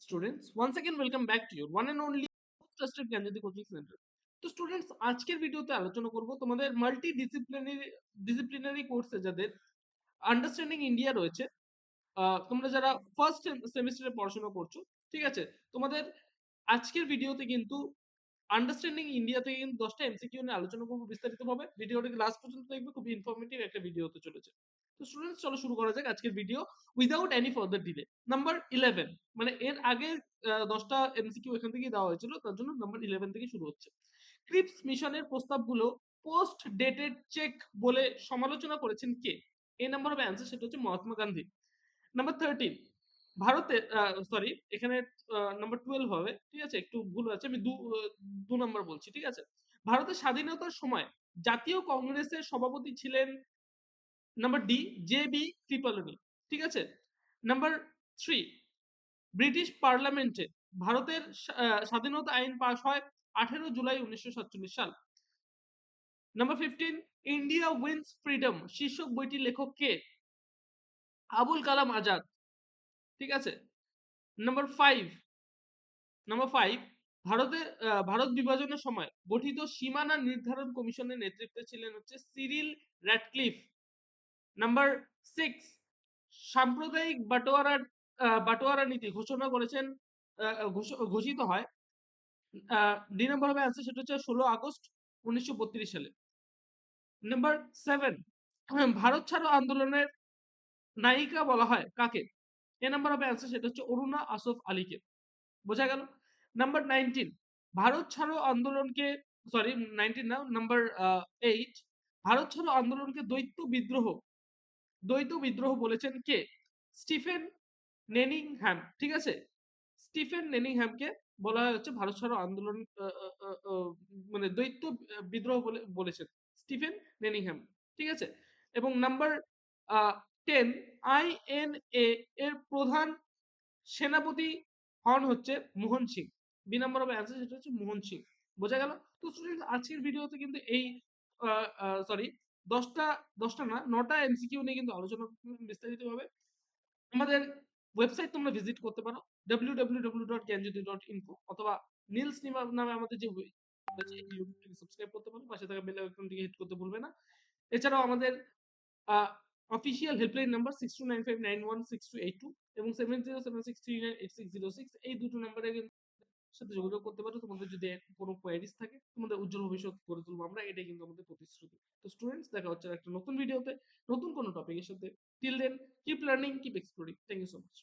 students. Once again, welcome back to your one and only trusted Gyanjyoti coaching centre তো students আজকের ভিডিওতে আলোচনা করব তোমাদের মাল্টি ডিসিপ্লিনারি ডিসিপ্লিনারি কোর্সে যাদের আন্ডারস্ট্যান্ডিং ইন্ডিয়া রয়েছে তোমরা যারা ফার্স্ট সেমিস্টারে পড়াশোনা করছ, ঠিক আছে? তোমাদের আজকের ভিডিওতে কিন্তু আন্ডারস্ট্যান্ডিং ইন্ডিয়া থেকে কিন্তু দশটা এমসিকিউ নিয়ে আলোচনা করব বিস্তারিতভাবে। ভিডিওটাকে লাস্ট পর্যন্ত দেখবে খুব ইনফরমেটিভ একটা ভিডিও হতে চলেছে। তো স্টুডেন্টস চলো শুরু করা যাক আজকের video without any further delay number eleven মানে এর আগে দশটা এমসিকিউ এখান থেকে দেওয়া হয়েছিল, তার জন্য নাম্বার ইলেভেন থেকে শুরু হচ্ছে। ক্রিপস মিশনের প্রস্তাবগুলো পোস্ট ডেটেড চেক বলে সমালোচনা করেছেন কে? এই নাম্বার হবে অ্যান্সার সেটা হচ্ছে মহাত্মা গান্ধী। নাম্বার থার্টিন ভারতে সরি এখানে নাম্বার টুয়েলভ হবে, ঠিক আছে? একটু ভুল আছে আমি দু নাম্বার বলছি, ঠিক আছে? ভারতের স্বাধীনতার সময় জাতীয় কংগ্রেসের সভাপতি ছিলেন number D J B Kripalani ঠিক আছে? নাম্বার থ্রি ব্রিটিশ পার্লামেন্টে ভারতের স্বাধীনতা আইন পাশ হয় আঠেরো জুলাই উনিশশো সাতচল্লিশ সাল। Number fifteen India wins freedom শীর্ষক বইটির লেখক কে? আবুল কালাম আজাদ, ঠিক আছে? নাম্বার ফাইভ নাম্বার ফাইভ ভারতের ভারত বিভাজনের সময় গঠিত সীমানা নির্ধারণ কমিশনের নেতৃত্বে ছিলেন হচ্ছে সিরিল র্যাডক্লিফ নাম্বার সিক্স সাম্প্রদায়িক বাটোয়ারা বাটোয়ারা নীতি ঘোষণা করেছেন ঘোষিত হয় দুই নম্বর হবে অ্যান্সার সেটা হচ্ছে ষোলো আগস্ট উনিশশো বত্রিশ সালে। নাম্বার সেভেন ভারত ছাড়ো আন্দোলনের নায়িকা বলা হয় কাকে? এ নাম্বার হবে অ্যান্সার সেটা হচ্ছে অরুণা আসফ আলীকে। বোঝা গেল? নাম্বার নাইনটিন ভারত ছাড়ো আন্দোলনকে সরি নাইনটিন না নাম্বার এইট ভারত ছাড়ো আন্দোলনকে দ্বৈত বিদ্রোহ দ্বৈত বিদ্রোহ বলেছেন কে? স্টিফেন নেনিংহ্যাম, ঠিক আছে? স্টিফেন নেনিংহ্যামকে বলা হচ্ছে ভারত ছাড়ো আন্দোলন মানে দ্বৈত বিদ্রোহ বলে, বলেছেন স্টিফেন নেনিংহ্যাম, ঠিক আছে? এবং নাম্বার টেন আইএনএ এর প্রধান সেনাপতি হন হচ্ছে মোহন সিং। বি নাম্বার হবে অ্যান্সার সেটা হচ্ছে মোহন সিং। বোঝা গেল? তো স্টুডেন্ট আজকের ভিডিওতে কিন্তু এই সরি দশটা দশটা না, নটা এমসিকিউ নিয়ে কিন্তু আলোচনা বিস্তারিত হবে আমাদের ওয়েবসাইট তোমরা ভিজিট করতে পারো W W W dot Gyanjyoti dot info অথবা নীলস নিমা নামে আমাদের যে সাবস্ক্রাইব করতে পারো, পাশে থাকা বেল আইকনটিকে হিট করতে ভুলবে না। এছাড়াও আমাদের official helpline number six two nine five nine one six two eight two এবং seven zero seven six three nine eight six zero six এই দুটো নাম্বারে সাথে যোগাযোগ করতে পারো তোমাদের যদি কোনো কোয়ারিজ থাকে, তোমাদের উজ্জ্বল ভবিষ্যৎ করে তুলবো আমরা। এটাই কিন্তু আমাদের প্রতিশ্রুতি। তো স্টুডেন্টস দেখা হচ্ছে একটা নতুন ভিডিওতে নতুন কোনো টপিকের সাথে। Till then keep learning keep exploring thank you so much